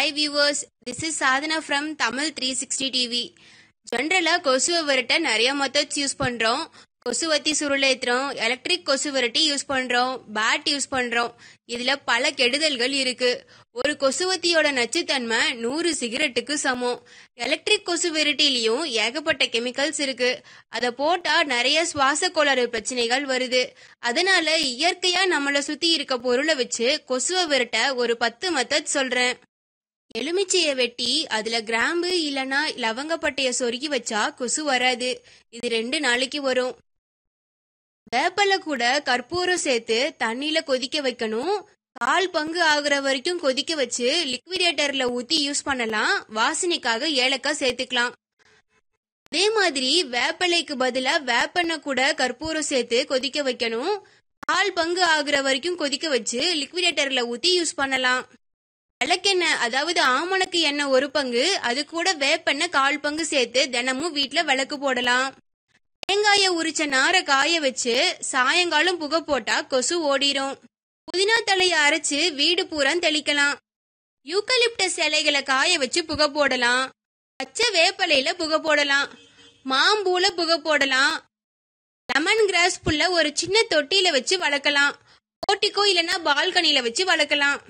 Hi viewers this is Sadhana from Tamil three sixty TV ஜென்ரலாக கொசுவை விரட்ட நிறைய மெத்தட்ஸ் யூஸ் பண்ணுறோம் கொசுவத்தி சுருளேத்துறோம் எலக்ட்ரிக் கொசு விரட்டி யூஸ் பண்ணுறோம் பேட் யூஸ் பண்ணுறோம் இதில் பல கெடுதல்கள் இருக்கு. ஒரு கொசுவத்தியோட நச்சுத்தன்மை நூறு சிகரெட்டுக்கு சமம். எலக்ட்ரிக் கொசு விரட்டிலையும் ஏகப்பட்ட கெமிக்கல்ஸ் இருக்கு. அதை போட்டால் நிறைய சுவாச கோளாறு பிரச்சனைகள் வருது. அதனால இயற்கையாக நம்மளை சுற்றி இருக்க பொருளை வச்சு கொசுவை விரட்ட ஒரு பத்து மெத்தட் சொல்கிறேன் எலுமிச்சைய வெட்டி அதுல கிராம்பு இல்லனா லவங்கப்பட்டைய சொருகி வச்சா கொசு வராது. இது ரெண்டு நாளைக்கு வரும். வேப்பல கூட கற்பூரம் சேர்த்து தண்ணியில கொதிக்க வைக்கணும். கால் பங்கு ஆகுற வரைக்கும் கொதிக்க வச்சு லிக்விடேட்டர்ல ஊத்தி யூஸ் பண்ணலாம். வாசனைக்காக ஏலக்காய் சேர்த்துக்கலாம். அதே மாதிரி வேப்பலைக்கு பதிலா வேப்பெண்ணெய் கூட கற்பூரம் சேர்த்து கொதிக்க வைக்கணும். கால் பங்கு ஆகுற வரைக்கும் கொதிக்க வச்சு லிக்விடேட்டர்ல ஊத்தி யூஸ் பண்ணலாம். விளக்கெண்ணெய் அதாவது ஆமணக்கு எண்ணெய் ஒரு பங்கு அது கூட வேப்பெண்ணெய் கால் பங்கு சேர்த்து தினமும் வீட்டில் விளக்கு போடலாம். தேங்காய உரிச்ச நாரை காய வச்சு சாயங்காலம் புகை போட்டா கொசு ஓடிரும். புதினா தலைய அரைச்சு வீடு பூரா தெளிக்கலாம். யூக்கலிப்டஸ் இலைகளை காய வச்சு புகை போடலாம். பச்சை வேப்பலையில புகை போடலாம். மாம்பூல புகை போடலாம். லெமன் கிராஸ் புல்ல ஒரு சின்ன தொட்டியில வச்சு வளர்க்கலாம். போட்டிக்கோ இல்லைன்னா பால்கனியில வச்சு வளர்க்கலாம்.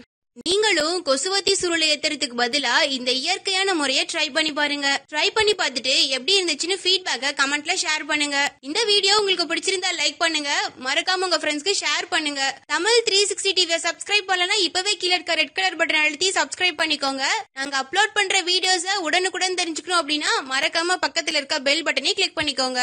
நீங்களும் கொசுவத்தி சுருளை ஏத்துறதுக்கு பதிலா இந்த இயற்கையான முறையை ட்ரை பண்ணி பாருங்க. ட்ரை பண்ணி பார்த்துட்டு எப்படி இருந்துச்சுன்னு ஃபீட்பேக்கை கமெண்ட்ல ஷேர் பண்ணுங்க. இந்த வீடியோ உங்களுக்கு பிடிச்சிருந்தா லைக் பண்ணுங்க. மறக்காம உங்க ஃப்ரெண்ட்ஸ்க்கு ஷேர் பண்ணுங்க. தமிழ் த்ரீ சிக்ஸ்டி டிவியை சப்ஸ்கிரைப் பண்ணலனா இப்பவே கீழே இருக்க ரெட் கலர் பட்டன் அழுத்தி சப்ஸ்கிரைப் பண்ணிக்கோங்க. நாங்க அப்லோட் பண்ற வீடியோஸை உடனுக்குடன் தெரிஞ்சுக்கணும் அப்படின்னா மறக்காம பக்கத்துல இருக்க பெல் பட்டனை கிளிக் பண்ணிக்கோங்க.